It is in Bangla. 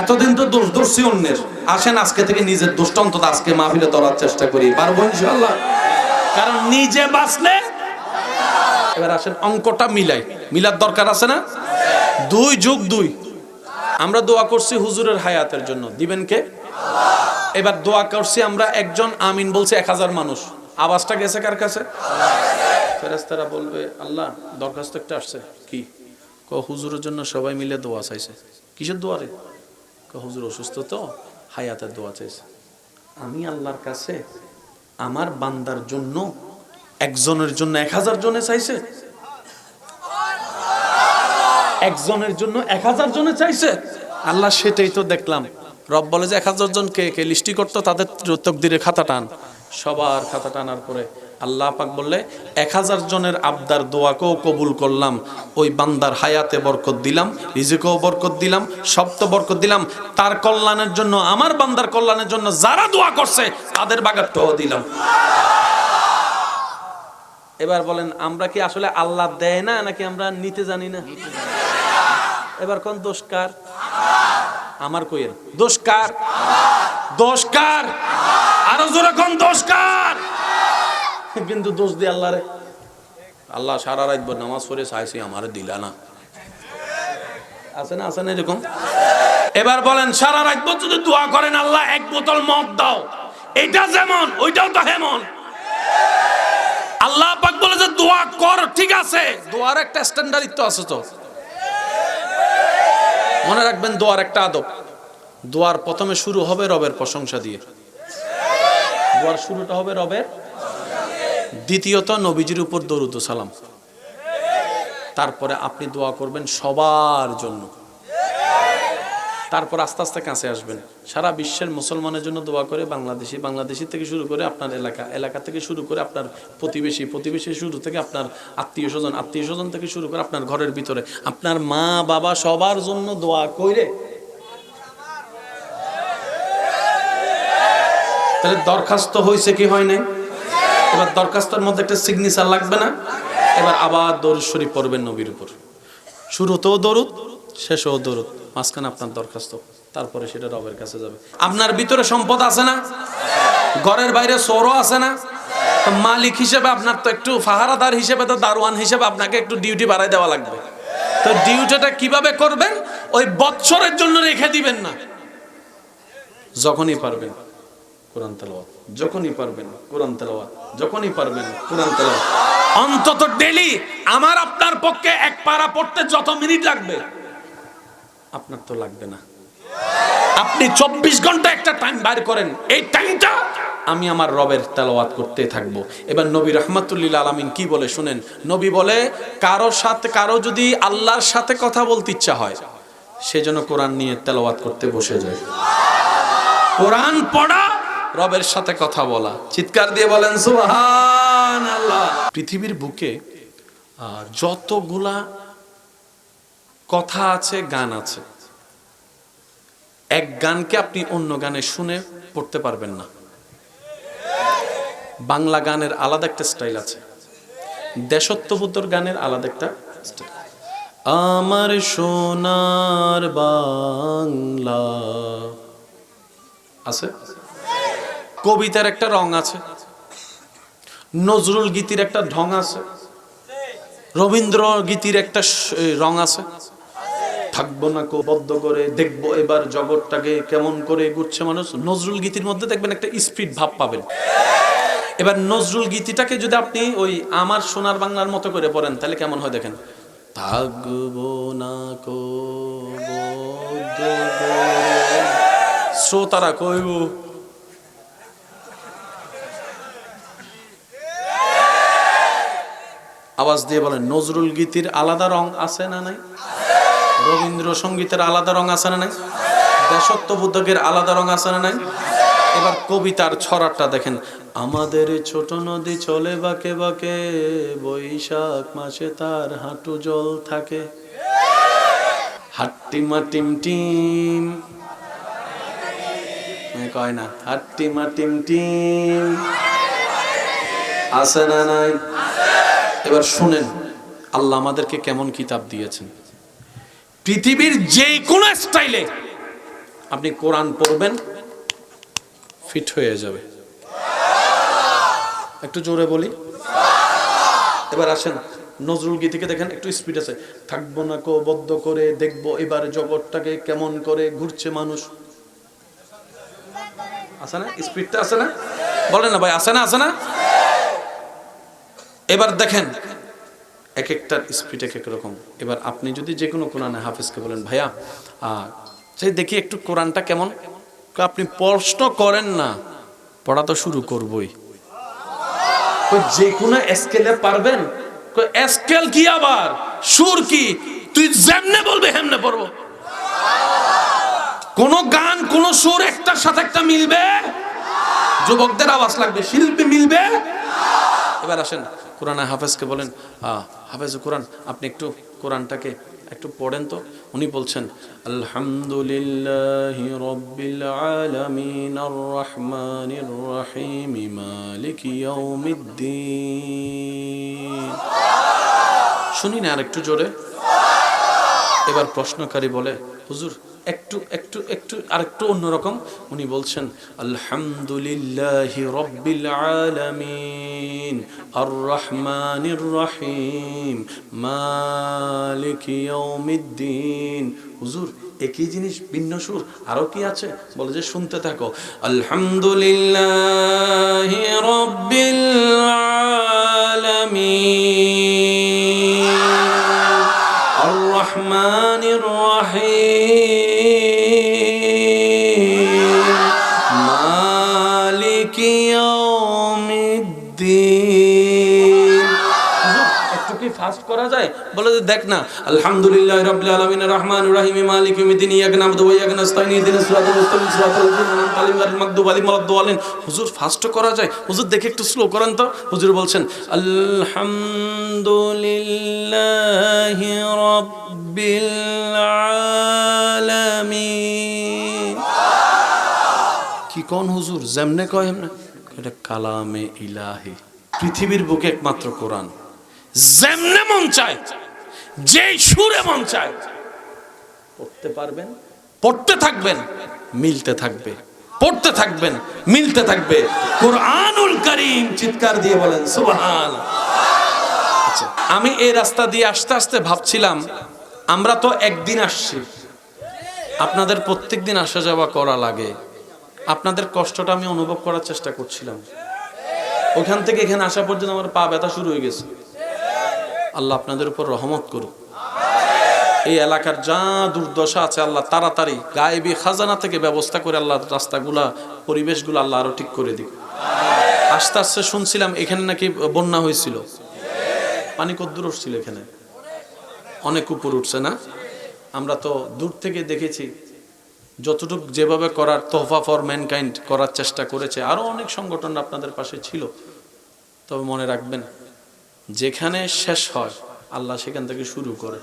এতদিন তো দোষ দোষী অন্যের। আসেন আজকে থেকে নিজের দোষটা অন্তত আজকে মাহফিলে ধরার চেষ্টা করি। পারব ইনশাল্লাহ কারণ নিজে বাঁচলে এবার আসেন, অঙ্কটা মিলাই। মিলার দরকার আছে না? দুই যুগ দুই। আমরা দোয়া করছি হুজুরের হায়াতের জন্য। দিবেন কে? এবার দোয়া করছি আমরা একজন আমিন বলছে এক হাজার মানুষ। আওয়াজটা গেছে কার কাছে? ফেরেস্তারা বলবে, আল্লাহ, দরখাস্ত একটা আসছে। কি? ক, হুজুরের জন্য সবাই মিলে দোয়া চাইছে। কিসের দোয়া রে? হুজুর অসুস্থ তো হায়াতের দোয়া চাইছে। আমি আল্লাহর কাছে আমার বান্দার জন্য একজনের জন্য এক হাজার জনে চাইছে। একজনের জন্য এক হাজার জনে চাইছে। আল্লাহ সেটাই তো দেখলাম। রব বলে যে এক হাজার জন কে কে লিস্টি করতো তাদের তকদিরে খাতা টান। সবার খাতা টানার পরে আল্লাহ পাক বললে, এক হাজার জনের আবদার দোয়াকেও কবুল করলাম, ওই বান্দার হায়াতে বরকত দিলাম, রিজিকেও বরকত দিলাম সপ্ত বরকত দিলাম, তার কল্যাণের জন্য, আমার বান্দার কল্যাণের জন্য যারা দোয়া করছে, তাদের বাগারটাও দিলাম। এবার বলেন, আমরা কি আসলে আল্লাহ দেয় না, নাকি আমরা নিতে জানি না? এবার কোন দোষ কার? আমার কইয়ের দোষ কার? দোষ কার? আরও জোরে কিন্তু দোষ দিয়ে আল্লাহ রে আল্লাহ সারা রাত নামাজ পড়ে চাইছি আমারে দিলা না। আছে না আছে না এরকম? এবার বলেন, সারা রাত যদি দোয়া করেন আল্লাহ, এক বোতল মদ দাও। এটা যেমন, ওইটাও তো হেমন। আল্লাহ পাক বলে যে দোয়া কর, ঠিক আছে। দোয়ার একটা স্ট্যান্ডার্ড তো আছে তো। মনে রাখবেন, দোয়ার একটা আদব। দোয়ার প্রথমে শুরু হবে রবের প্রশংসা দিয়ে। দোয়ার শুরুটা হবে রবের দ্বিতীয়ত নবীজির উপর দরুদ সালাম। তারপরে আপনি দোয়া করবেন সবার জন্য। তারপর আস্তে আস্তে কাছে আসবেন। সারা বিশ্বের মুসলমানের জন্য দোয়া করে বাংলাদেশি বাংলাদেশি থেকে শুরু করে আপনার এলাকা এলাকা থেকে শুরু করে আপনার প্রতিবেশী প্রতিবেশী শুরু থেকে আপনার আত্মীয় স্বজন আত্মীয় স্বজন থেকে শুরু করে আপনার ঘরের ভিতরে। আপনার মা, বাবা সবার জন্য দোয়া করে তাহলে দরখাস্ত হয়েছে কি হয় নাই? এবার দরখাস্তর মধ্যে একটা সিগনেচার লাগবে না? এবার আবার দরুদ শরীফ পড়বেন নবীর উপর। শুরুতেও দরুদ, শেষেও দরুদ। মাঝখানে আপনার দরখাস্ত, তারপরে সেটা রবের কাছে যাবে। আপনার ভিতরে সম্পদ আছে না? ঘরের বাইরে চোরও আছে না? মালিক হিসেবে আপনার তো একটু ফাহারাদার হিসেবে, তো দারোয়ান হিসেবে আপনাকে একটু ডিউটি বাড়াই দেওয়া লাগবে। তো ডিউটিটা কীভাবে করবেন? ওই বৎসরের জন্য রেখে দিবেন না। যখনই পারবেন। কোরআন তেলাওয়াত। যখনই পারবেন কোরআন তেলাওয়াত। যখনই পারবেন কোরআন তেলাওয়াত। অন্তত ডেলি আমার, আপনার পক্ষে এক পারা পড়তে যত মিনিট লাগবে, আপনার তো লাগবে না। আপনি চব্বিশ ঘণ্টা একটা টাইম বাইর করেন, এই টাইমটা আমি আমার রবের তেলাওয়াত করতে থাকব। এবার নবী রহমাতুল্লিল আলমিন কি বলে শুনেন? নবী বলে, কারও সাথে, কারও যদি আল্লাহর সাথে কথা বলতে ইচ্ছা হয় সেজন্য কোরআন নিয়ে তেলাওয়াত করতে বসে যায়। কোরআন পড়া রবের সাথে কথা বলা। চিৎকার দিয়ে বলেন আল্লাহ পৃথিবীর বুকে যতগুলা কথা আছে, গান আছে, এক গানকে আপনি অন্য গানে শুনে পড়তে পারবেন না। বাংলা গানের আলাদা একটা স্টাইল আছে। দেশত্ববোধর গানের আলাদা একটা স্টাইল। আমার সোনার বাংলা আছে? কবিতার একটা রং আছে। নজরুল গীতির একটা ঢং আছে। রবীন্দ্র গীতির একটা রং আছে। থাকব না কো বদ্ধ করে, দেখব এবার জগৎটাকে কেমন করে ঘুরছে মানুষ। নজরুল গীতির মধ্যে দেখবেন একটা স্পিড ভাব পাবেন। এবার নজরুল গীতিটাকে যদি আপনি ওই আমার সোনার বাংলার মতো করে পড়েন, তাহলে কেমন হয় দেখেন? থাকব না কো শ্রোতারা কইব আওয়াজ দিয়ে বলেন, নজরুল গীতির আলাদা রং আছে না নাই? রবীন্দ্রসঙ্গীতের আলাদা রং আছে না নাই? দেশত্ববোধকের আলাদা রং আছে না নাই? এবার কবিতার ছড়াটা দেখেন। আমাদের ছোট নদী চলে বাকে বাকে, বৈশাখ মাসে তার হাঁটু জল থাকে। হাট্টিমা টিম। টিম কয় না? হাট্টিমা টিম টিম। আছে না নাই? এবার শুনেন, আল্লাহ আমাদেরকে কেমন কিতাব দিয়েছেন। পৃথিবীর যে কোনো স্টাইলে আপনি কোরআন পড়বেন, ফিট হয়ে যাবে। একটু জোরে বলি। এবার আসেন, নজরুল গীতিকে দেখেন, একটু স্পিড আছে। থাকব না কো বদ্ধ করে, দেখব এবার জগৎটাকে কেমন করে ঘুরছে মানুষ। আছে না? স্পিডটা আছে না? বলেন না ভাই, আছে না আছে না? এবার দেখেন এক একটার স্পিড এক এক রকম। এবার আপনি যদি যে কোনো কোরআনে হাফিজকে বলেন, ভাইয়া সেই দেখি একটু কোরআনটা কেমন? আপনি প্রশ্ন করেন না, পড়া তো শুরু করবই। যে কোনো স্কেলে পারবেন? স্কেল কি আবার? সুর কি? তুই যেমনে বলবে হেমনে পড়ব। কোন গান, কোন সুর একটার সাথে একটা মিলবে? যুবকদের আওয়াজ লাগবে, শিল্পী মিলবে? এবার আসেন, কোরআনে হাফেজকে বলেন হাফেজ কোরআন, আপনি একটু কোরআনটাকে একটু পড়েন তো। উনি বলছেন, আলহামদুলিল্লাহ রব্বিল আলামিন আর রহমানির রহিম, মালিক ইয়াউমিদ্দিন। শুনি না আর একটু জোরে। এবার প্রশ্নকারী বলে, হুজুর একটু একটু একটু, আরেকটু অন্যরকম। উনি বলছেন, আলহামদুলিল্লাহ রব্বিল আলামিন আর রহমানির রহিম মালিক ইয়াউমিদ্দিন। হুজুর, একই জিনিস, ভিন্ন সুর, আরও কি আছে? বলে যে, শুনতে থাকো। আলহামদুলিল্লাহ রব্বিল আলামিন কি ফাস্ট করা যায়? বলে যে, দেখ না, আলহামদুলিল্লাহ রাব্বিল আলামিন রহমানির রহিম, মালিক ইয়াউমিদ্দিন ইয়াক নাবুদু ওয়া ইয়াক নাস্তাইন ইহদিনাস সিরাতাল মুস্তাকিম, সিরাতাল লাযিনা আনআমতা আলাইহিম গায়রিল মাগদুবি আলাইহিম ওয়ালাদ-দাল্লিন হুজুর ফাস্ট করা যায়? হুজুর দেখে একটু স্লো করেন তো। হুজুর বলছেন, আলহামদুলিল্লাহি রাব্বিল আলামিন। কি কোন হুজুর? যেমনে কয়, এমনে। এটা কালামে ইলাহি। পৃথিবীর বুকে একমাত্র কোরআন। যেমনে মন চায় যেই সুরে মন চায়। পড়তে পারবেন? পড়তে থাকবেন মিলতে থাকবে। পড়তে থাকবেন মিলতে থাকবে। কোরআনুল করিম চিৎকার দিয়ে বলেন সুবহান আচ্ছা আমি এই রাস্তা দিয়ে আস্তে আস্তে ভাবছিলাম আমরা তো একদিন আসছি। আপনাদের প্রত্যেক দিন আসা যাওয়া করা লাগে। আপনাদের কষ্টটা আমি অনুভব করার চেষ্টা করছিলাম। ওখান থেকে এখানে আসা পর্যন্ত আমার পা ব্যথা শুরু হয়ে গেছে। আল্লাহ আপনাদের উপর রহমত করুক। এই এলাকার যা দুর্দশা আছে আল্লাহ তাড়াতাড়ি গায়েবী খাজানা থেকে ব্যবস্থা করে আল্লাহ রাস্তাগুলা, পরিবেশগুলো আল্লাহ আরও ঠিক করে দিক। আস্তে আস্তে শুনছিলাম এখানে নাকি বন্যা হয়েছিল। পানি কদ্দূর উঠছিল এখানে। অনেক উপর উঠছে না? আমরা তো দূর থেকে দেখেছি, যতটুকু যেভাবে করার তোহফা ফর ম্যানকাইন্ড করার চেষ্টা করেছে আরও অনেক সংগঠন আপনাদের পাশে ছিল। তবে মনে রাখবেন যেখানে শেষ হয় আল্লাহ সেখান থেকে শুরু করে।